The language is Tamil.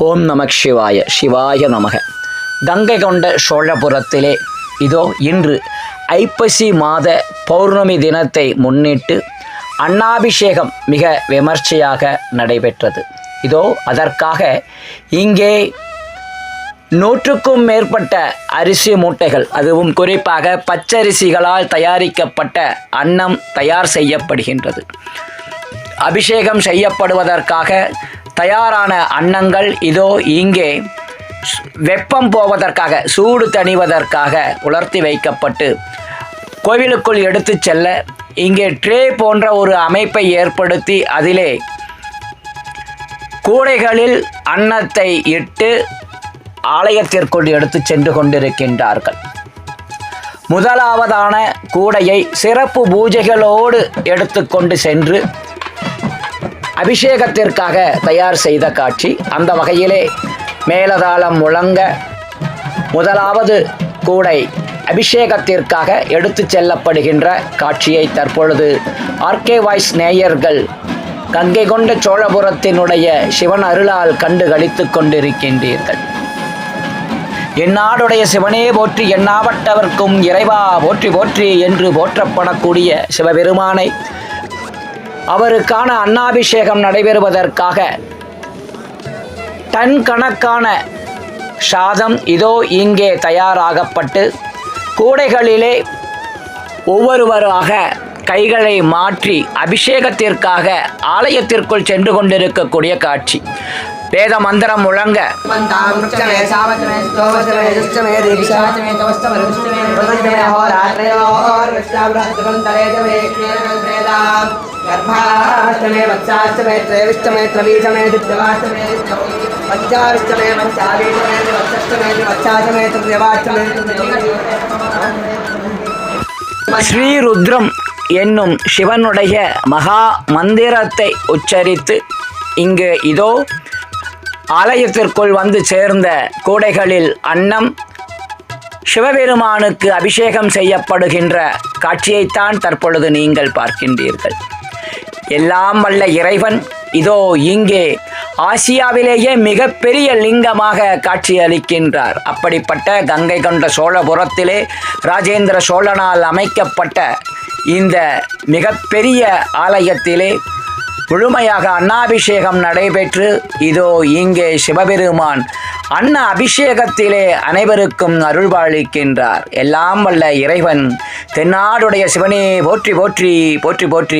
ஓம் நமக் சிவாய சிவாய நமக கங்கை கொண்ட சோழபுரத்திலே இதோ இன்று ஐப்பசி மாத பௌர்ணமி தினத்தை முன்னிட்டு அன்னாபிஷேகம் மிக விமர்சையாக நடைபெற்றது இதோ அதற்காக இங்கே நூற்றுக்கும் மேற்பட்ட அரிசி மூட்டைகள் அதுவும் குறிப்பாக பச்சரிசிகளால் தயாரிக்கப்பட்ட அன்னம் தயார் செய்யப்படுகின்றது அபிஷேகம் செய்யப்படுவதற்காக தயாரான அன்னங்கள் இதோ இங்கே. வெப்பம் போவதற்காக சூடு தணிவதற்காக உலர்த்தி வைக்கப்பட்டு கோவிலுக்குள் எடுத்துச் செல்ல இங்கே ட்ரே போன்ற ஒரு அமைப்பை ஏற்படுத்தி அதிலே கூடைகளில் அன்னத்தை இட்டு ஆலயத்திற்குள் எடுத்து சென்று கொண்டிருக்கின்றார்கள். முதலாவதான கூடையை சிறப்பு பூஜைகளோடு எடுத்துக்கொண்டு சென்று அபிஷேகத்திற்காக தயார் செய்த காட்சி. அந்த வகையிலே மேலதாளம் முழங்க முதலாவது கூடை அபிஷேகத்திற்காக எடுத்துச் செல்லப்படுகின்ற காட்சியை தற்பொழுது ஆர்கே வாய்ஸ் நேயர்கள் கங்கை கொண்ட சோழபுரத்தினுடைய சிவன் அருளால் கண்டு கழித்து கொண்டிருக்கின்றீர்கள். எந்நாடுடைய சிவனே போற்றி எண்ணாவட்டவர்க்கும் இறைவா போற்றி போற்றி என்று போற்றப்படக்கூடிய சிவபெருமானை அவருக்கான அன்னாபிஷேகம் நடைபெறுவதற்காக. டன் கணக்கான சாதம் இதோ இங்கே தயாராகப்பட்டு கூடைகளிலே ஒவ்வொருவராக கைகளை மாற்றி அபிஷேகத்திற்காக ஆலயத்திற்குள் சென்று கொண்டிருக்கக்கூடிய காட்சி. வேத மந்திரம் முழங்க. पन्तामृक्षमे सावचमे स्तोवचमे दुष्टमे दीक्षाचमे तवस्तमे रुष्टमे प्रपञ्चमे होरात्रयोर्विष्टावृहस्तमन्तरे च मे वेदाम् गर्भाष्टमे वत्साष्टमे त्रयविष्टमे त्रवीषमे दिव्यवाष्टमे पञ्चाविष्टमे पञ्चावीषमे वत्सष्टमे वत्साष्टमे त्रिव्यवाष्टमे ஸ்ரீருத்ரம் என்னும் சிவனுடைய மகா மந்திரத்தை உச்சரித்து இங்கு இதோ ஆலயத்திற்குள் வந்து சேர்ந்த கூடைகளில் அன்னம் சிவபெருமானுக்கு அபிஷேகம் செய்யப்படுகின்ற காட்சியைத்தான் தற்பொழுது நீங்கள் பார்க்கின்றீர்கள் எல்லாம் வல்ல இறைவன். இதோ இங்கே ஆசியாவிலேயே மிகப்பெரிய லிங்கமாக காட்சியளிக்கின்றார். அப்படிப்பட்ட கங்கை கொண்ட சோழபுரத்திலே ராஜேந்திர சோழனால் அமைக்கப்பட்ட இந்த மிகப்பெரிய ஆலயத்திலே முழுமையாக அன்னாபிஷேகம் நடைபெற்று இதோ இங்கே சிவபெருமான் அன்ன அபிஷேகத்திலே அனைவருக்கும் அருள்பாலிக்கின்றார். எல்லாம் வல்ல இறைவன் தென்னாடுடைய சிவனே போற்றி போற்றி போற்றி போற்றி.